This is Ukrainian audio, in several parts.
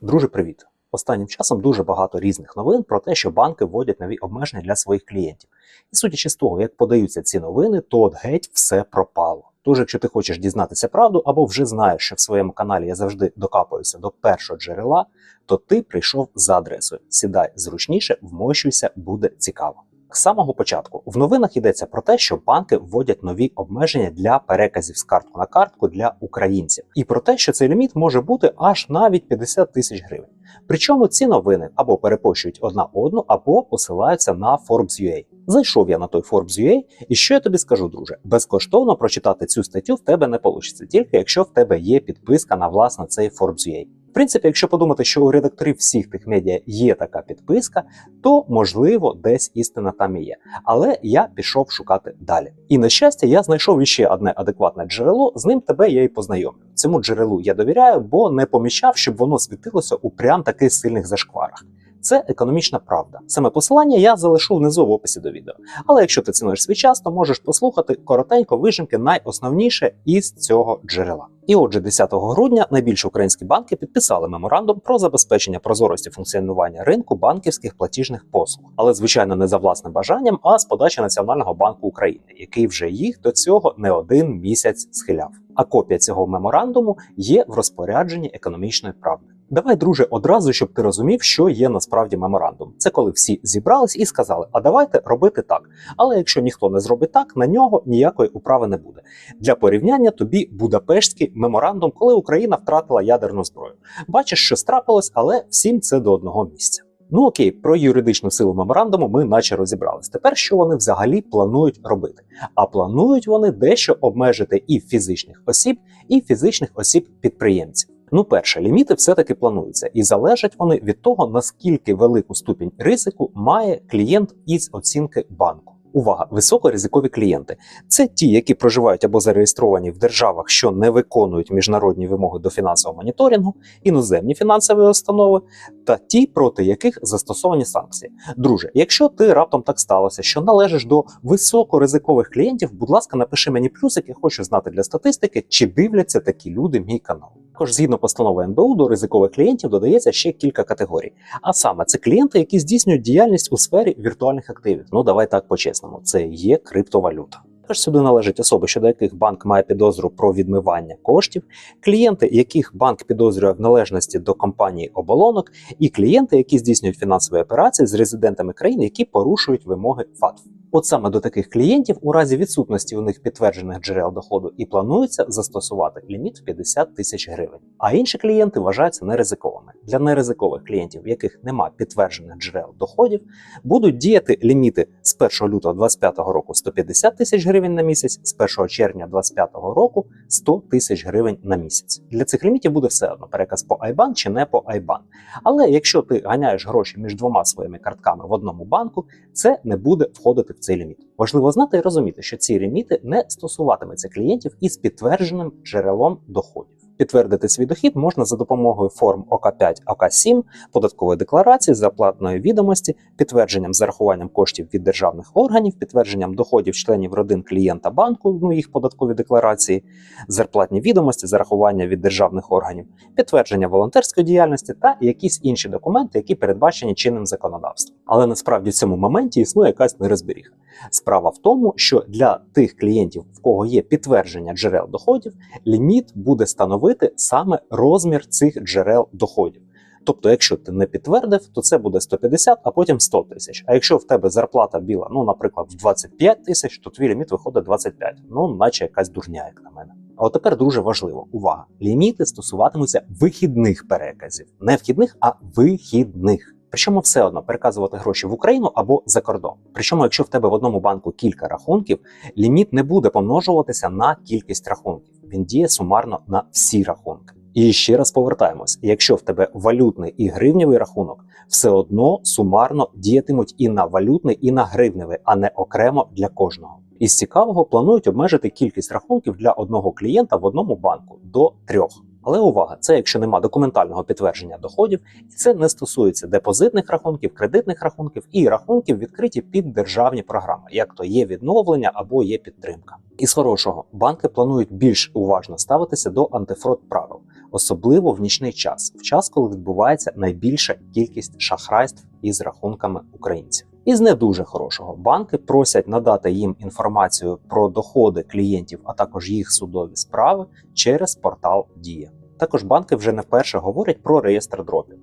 Друже, привіт! Останнім часом дуже багато різних новин про те, що банки вводять нові обмеження для своїх клієнтів. І судячи з того, як подаються ці новини, то от геть все пропало. Тож, якщо ти хочеш дізнатися правду або вже знаєш, що в своєму каналі я завжди докапуюся до першого джерела, то ти прийшов за адресою. Сідай зручніше, вмощуйся, буде цікаво. З самого початку в новинах йдеться про те, що банки вводять нові обмеження для переказів з картку на картку для українців, і про те, що цей ліміт може бути аж навіть 50 тисяч гривень. Причому ці новини або перепощують одна одну, або посилаються на Forbes.ua. Зайшов я на той Forbes.ua, і що я тобі скажу, друже? Безкоштовно прочитати цю статтю в тебе не вийде, тільки якщо в тебе є підписка на власне цей Forbes.ua. Принципі, якщо подумати, що у редакторів всіх тих медіа є така підписка, то можливо десь істина там і є. Але я пішов шукати далі. І на щастя, я знайшов іще одне адекватне джерело. З ним тебе я і познайомлю. Цьому джерелу я довіряю, бо не поміщав, щоб воно світилося у прям таких сильних зашкварах. Це економічна правда. Саме посилання я залишу внизу в описі до відео. Але якщо ти цінуєш свій час, то можеш послухати коротенько вижимки найосновніше із цього джерела. І отже, 10 грудня найбільші українські банки підписали меморандум про забезпечення прозорості функціонування ринку банківських платіжних послуг, але звичайно не за власним бажанням, а з подачі Національного банку України, який вже їх до цього не один місяць схиляв. А копія цього меморандуму є в розпорядженні економічної правди. Давай, друже, одразу, щоб ти розумів, що є насправді меморандум. Це коли всі зібрались і сказали: а давайте робити так. Але якщо ніхто не зробить так, на нього ніякої управи не буде. Для порівняння тобі Будапештський меморандум, коли Україна втратила ядерну зброю. Бачиш, що страпилось, але всім це до одного місця. Ну окей, про юридичну силу меморандуму ми наче розібрались. Тепер що вони взагалі планують робити? А планують вони дещо обмежити і фізичних осіб, і фізичних осіб підприємців. Ну, перше, ліміти все-таки плануються, і залежать вони від того, наскільки велику ступінь ризику має клієнт із оцінки банку. Увага, високоризикові клієнти це ті, які проживають або зареєстровані в державах, що не виконують міжнародні вимоги до фінансового моніторингу, іноземні фінансові установи, та ті, проти яких застосовані санкції. Друже, якщо ти раптом так сталося, що належиш до високоризикових клієнтів, будь ласка, напиши мені плюсик, я хочу знати для статистики, чи дивляться такі люди мій канал. Також згідно постанови НБУ до ризикових клієнтів додається ще кілька категорій. А саме це клієнти, які здійснюють діяльність у сфері віртуальних активів. Ну давай так по-чесному, це є криптовалюта. Також сюди належать особи, щодо яких банк має підозру про відмивання коштів, клієнти, яких банк підозрює в належності до компанії оболонок, і клієнти, які здійснюють фінансові операції з резидентами країн, які порушують вимоги ФАТФ. От саме до таких клієнтів у разі відсутності у них підтверджених джерел доходу і планується застосувати ліміт в 50 тисяч гривень. А інші клієнти вважаються неризиковими. Для неризикових клієнтів, в яких немає підтверджених джерел доходів, будуть діяти ліміти з 1 лютого 2025 року 150 тисяч гривень на місяць, з 1 червня 2025 року 100 тисяч гривень на місяць. Для цих лімітів буде все одно переказ по IBAN чи не по IBAN. Але якщо ти ганяєш гроші між двома своїми картками в одному банку, це не буде входити в цей ліміт. Важливо знати і розуміти, що ці ліміти не стосуватимуться клієнтів із підтвердженим джерелом доходів. Підтвердити свій дохід можна за допомогою форм ОК5, ОК7, податкової декларації, зарплатної відомості, підтвердженням зарахуванням коштів від державних органів, підтвердженням доходів членів родин клієнта банку, ну їх податкові декларації, зарплатні відомості, зарахування від державних органів, підтвердження волонтерської діяльності та якісь інші документи, які передбачені чинним законодавством. Але насправді в цьому моменті існує якась нерозберіга. Справа в тому, що для тих клієнтів, в кого є підтвердження джерел доходів, ліміт буде становити саме розмір цих джерел доходів. Тобто, якщо ти не підтвердив, то це буде 150, а потім 100 тисяч. А якщо в тебе зарплата біла, ну, наприклад, в 25 тисяч, то твій ліміт виходить 25. Ну, наче якась дурня, як на мене. А от тепер дуже важливо: увага! Ліміти стосуватимуться вихідних переказів, не вхідних, а вихідних. Причому все одно переказувати гроші в Україну або за кордон. Причому, якщо в тебе в одному банку кілька рахунків, ліміт не буде помножуватися на кількість рахунків. Він діє сумарно на всі рахунки. І ще раз повертаємось: якщо в тебе валютний і гривневий рахунок, все одно сумарно діятимуть і на валютний, і на гривневий, а не окремо для кожного. Із цікавого планують обмежити кількість рахунків для одного клієнта в одному банку до трьох. Але увага, це якщо нема документального підтвердження доходів, і це не стосується депозитних рахунків, кредитних рахунків і рахунків відкриті під державні програми, як то є відновлення або є підтримка. Із хорошого банки планують більш уважно ставитися до антифрод правил, особливо в нічний час, в час, коли відбувається найбільша кількість шахрайств із рахунками українців. Із не дуже хорошого банки просять надати їм інформацію про доходи клієнтів, а також їх судові справи через портал Дія. Також банки вже не вперше говорять про реєстр дропів.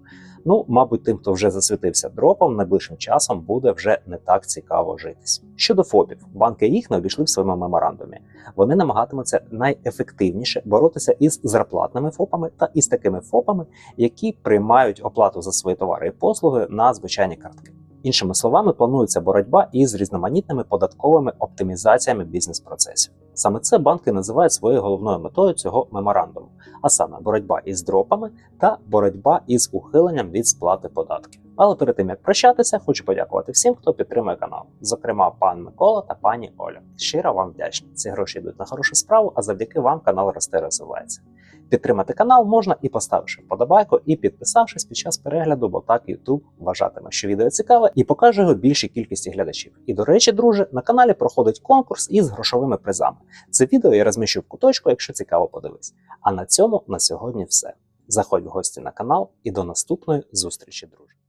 Ну, мабуть, тим, хто вже засвітився дропом, найближчим часом буде вже не так цікаво житись. Щодо ФОПів, банки їх не обійшли в своєму меморандумі. Вони намагатимуться найефективніше боротися із зарплатними ФОПами та із такими ФОПами, які приймають оплату за свої товари і послуги на звичайні картки. Іншими словами, планується боротьба із різноманітними податковими оптимізаціями бізнес-процесів. Саме це банки називають своєю головною метою цього меморандуму, а саме боротьба із дропами та боротьба із ухиленням від сплати податків. Але перед тим як прощатися, хочу подякувати всім, хто підтримує канал, зокрема пан Микола та пані Оля. Щиро вам вдячні. Ці гроші йдуть на хорошу справу, а завдяки вам канал росте розвивається. Підтримати канал можна і поставивши вподобайку, і підписавшись під час перегляду, бо так YouTube вважатиме, що відео цікаве і покаже його більшій кількості глядачів. І до речі, друже, на каналі проходить конкурс із грошовими призами. Це відео я розміщу в куточку, якщо цікаво подивись. А на цьому на сьогодні все. Заходь в гості на канал і до наступної зустрічі, друже.